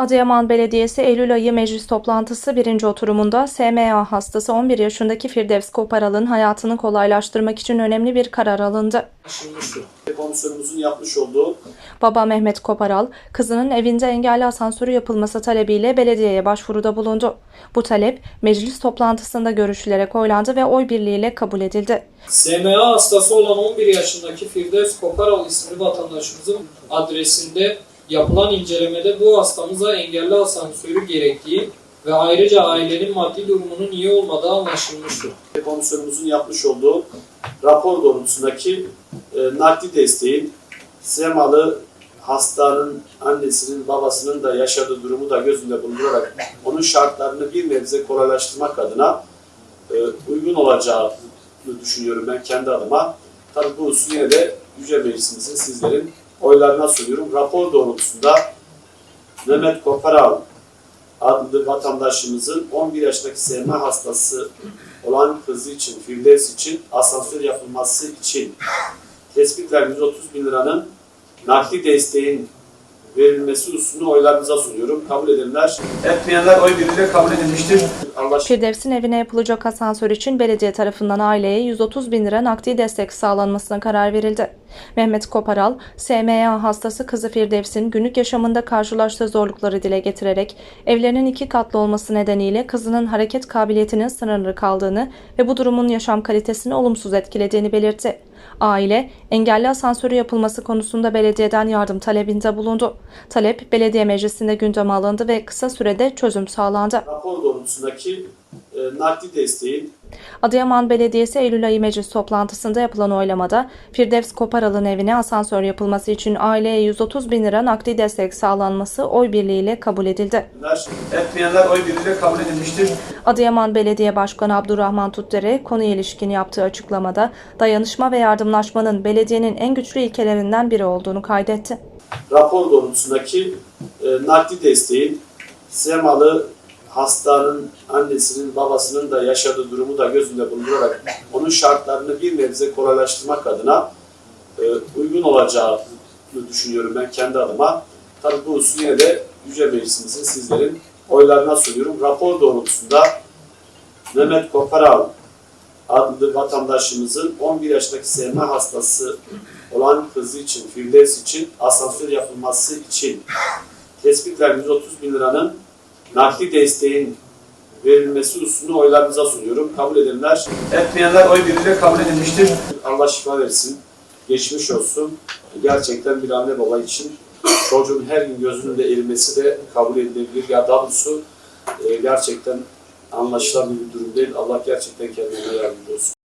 Adıyaman Belediyesi Eylül ayı meclis toplantısı birinci oturumunda SMA hastası 11 yaşındaki Firdevs Koparal'ın hayatını kolaylaştırmak için önemli bir karar alındı. Komisyonumuzun yapmış olduğu Baba Mehmet Koparal, kızının evinde engelli asansörü yapılması talebiyle belediyeye başvuruda bulundu. Bu talep meclis toplantısında görüşülerek oylandı ve oy birliğiyle kabul edildi. SMA hastası olan 11 yaşındaki Firdevs Koparal isimli vatandaşımızın adresinde yapılan incelemede bu hastamıza engelli asansörü gerektiği ve ayrıca ailenin maddi durumunun iyi olmadığı anlaşılmıştır. komisyonumuzun yapmış olduğu rapor doğrultusundaki e, nakdi desteğin SEMA'lı hastanın annesinin babasının da yaşadığı durumu da göz önünde bulundurarak onun şartlarını bir nebze kolaylaştırmak adına e, uygun olacağını düşünüyorum ben kendi adıma. Tabii bu husus yine de Yüce Meclisimizin sizlerin oylarına sunuyorum. Rapor doğrultusunda Mehmet Koparal adlı vatandaşımızın 11 yaşındaki SMA hastası olan kızı için, Firdevs için asansör yapılması için tespitle 130 bin liranın nakli desteğin verilmesi hususunu oylarınıza sunuyorum. Kabul edenler, etmeyenler oy birliğiyle kabul edilmiştir. Allah Firdevs'in evine yapılacak asansör için belediye tarafından aileye 130 bin lira nakdi destek sağlanmasına karar verildi. Mehmet Koparal, SMA hastası kızı Firdevs'in günlük yaşamında karşılaştığı zorlukları dile getirerek evlerinin iki katlı olması nedeniyle kızının hareket kabiliyetinin sınırlı kaldığını ve bu durumun yaşam kalitesini olumsuz etkilediğini belirtti. Aile, engelli asansörü yapılması konusunda belediyeden yardım talebinde bulundu. Talep belediye meclisinde gündeme alındı ve kısa sürede çözüm sağlandı. rapor doğrultusundaki e, nakli desteğin Adıyaman Belediyesi Eylül ayı meclis toplantısında yapılan oylamada Firdevs Koparal'ın evine asansör yapılması için aileye 130 bin lira nakdi destek sağlanması oy birliğiyle kabul edildi. etmeyenler oy birliğiyle kabul edilmiştir. Adıyaman Belediye Başkanı Abdurrahman Tutdere konuya ilişkin yaptığı açıklamada dayanışma ve yardımlaşmanın belediyenin en güçlü ilkelerinden biri olduğunu kaydetti. rapor doğrultusundaki e, nakdi desteğin SEMA'lı hastanın annesinin babasının da yaşadığı durumu da göz önünde bulundurarak onun şartlarını bir nebze kolaylaştırmak adına e, uygun olacağını düşünüyorum ben kendi adıma. Tabii bu husus de Yüce Meclisimizin sizlerin oylarına sunuyorum. Rapor doğrultusunda Mehmet Koparal adlı vatandaşımızın 11 yaşındaki SMA hastası olan kızı için, Firdevs için asansör yapılması için tespitle 130 bin liranın nakli desteğin verilmesi hususunu oylarınıza sunuyorum. Kabul edenler, etmeyenler oy birliğiyle kabul edilmiştir. Allah şifa versin, geçmiş olsun. Gerçekten bir anne baba için çocuğun her gün gözünün de erimesi de kabul edilebilir. Ya daha doğrusu e, gerçekten anlaşılabilir bir durum değil. Allah gerçekten kendine yardımcı olsun.